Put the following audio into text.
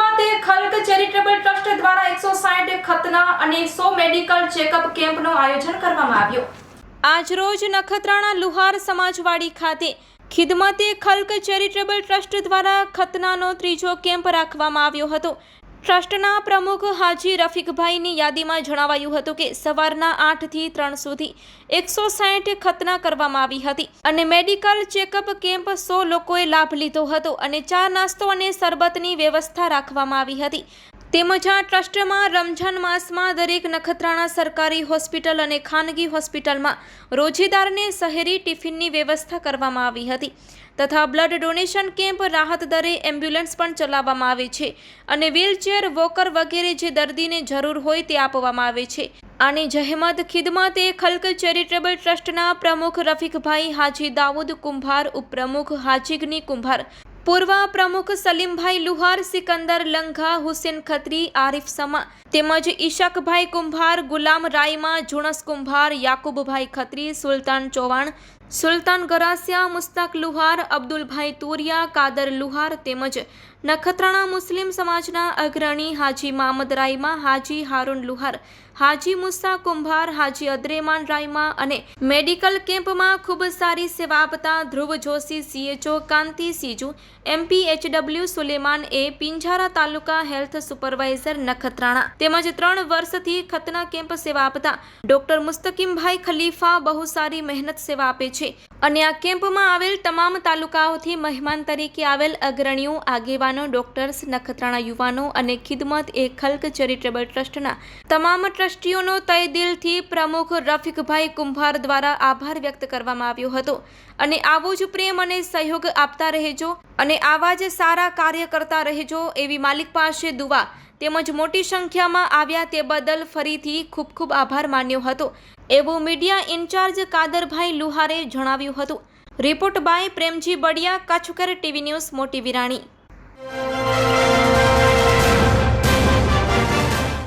ખાતે ખલક charitable trust દ્વારા 160 ખતના અને 100 મેડિકલ ચેકઅપ કેમ્પનું આયોજન કરવામાં આવ્યું. આજરોજ નખત્રાણા લુહાર સમાજવાડી ખાતે ખિદમતે ખલક ચેરિટેબલ ટ્રસ્ટ દ્વારા ખતનાનો ત્રીજો કેમ્પ રાખવામાં આવ્યો હતો. ટ્રસ્ટના પ્રમુખ હાજી રફીકભાઈની યાદીમાં જણાવાયું હતું કે સવારના આઠથી ત્રણ સુધી એકસો સાઠ ખતના કરવામાં આવી હતી અને મેડિકલ ચેકઅપ કેમ્પ સો લોકોએ લાભ લીધો હતો અને ચા નાસ્તો અને શરબતની વ્યવસ્થા રાખવામાં આવી હતી. તેમજ આ ટ્રસ્ટમાં રમઝાન માસમાં દરેક નખત્રાણા સરકારી હોસ્પિટલ અને ખાનગી હોસ્પિટલમાં રોજેદારને શહેરી ટિફિનની વ્યવસ્થા કરવામાં આવી હતી તથા બ્લડ ડોનેશન કેમ્પ રાહત દરે એમ્બ્યુલન્સ પણ ચલાવવામાં આવે છે અને વ્હીલચેર, વોકર વગેરે જે દર્દીને જરૂર હોય તે આપવામાં આવે છે. આની જહેમત ખિદમત એ ખલક ચેરિટેબલ ટ્રસ્ટના પ્રમુખ રફીકભાઈ હાજી દાઉદ કુંભાર, ઉપપ્રમુખ હાજીગની કુંભાર પૂર્વ પ્રમુખ સલીમભાઈ લુહાર, સિકંદર લંઘા, હુસેન ખત્રી, આરિફ સમા તેમજ ઈશકભાઈ કુંભાર, ગુલામ રાયમા જુણસ કુંભાર, યાકુબભાઈ ખત્રી, સુલતાન ચૌહાણ સુલતાન ગરાસિયા, મુસ્તાક લુહાર અબ્દુલભાઈ તુરિયા, કાદર લુહાર તેમજ નખત્રાણા મુસ્લિમ સમાજના અગ્રણી હાજી મામદ રાયમા હાજી હારૂન લુહાર, હાજી મુસ્તા કુંભાર, હાજી અદ્રેમાન રાયમા અને મેડિકલ કેમ્પમાં ખૂબ સારી સેવા આપતા Dhruv Joshi CHO Kanti, Siju, MP, HW, Suleman, A, Pinjara taluka health supervisor Nakhatrana તેમજ ત્રણ વર્ષથી ખતના કેમ્પ સેવા આપતા ડોક્ટર મુસ્તકીમભાઈ ખલીફા બહુ સારી મહેનત સેવા આપે છે. invece અને આ કેમ્પમાં આવેલ તમામ તાલુકાઓથી મહેમાન તરીકે આવેલ અગ્રણીઓ, આગેવાનો, ડોક્ટર્સ, નખત્રાણા યુવાનો અને ખિદમત એ ખલ્ક ચેરિટેબલ ટ્રસ્ટના તમામ ટ્રસ્ટીઓનો તય દિલથી પ્રમુખ રફીકભાઈ કુંભાર દ્વારા આભાર વ્યક્ત કરવામાં આવ્યો હતો. અને આવો જ પ્રેમ અને સહયોગ આપતા રહેજો અને આવા જ સારા કાર્ય કરતા રહેજો એવી માલિક પાસે દુવા તેમજ મોટી સંખ્યામાં આવ્યા તે બદલ ફરીથી ખૂબ ખૂબ આભાર માન્યો હતો. એવું મીડિયા ઇન્ચાર્જ કાદરભાઈ લુહારે જણાવ્યું હતું. રિપોર્ટ બાય પ્રેમજી બડિયા કાછુકર ટીવી ન્યૂઝ મોટી વિરાણી.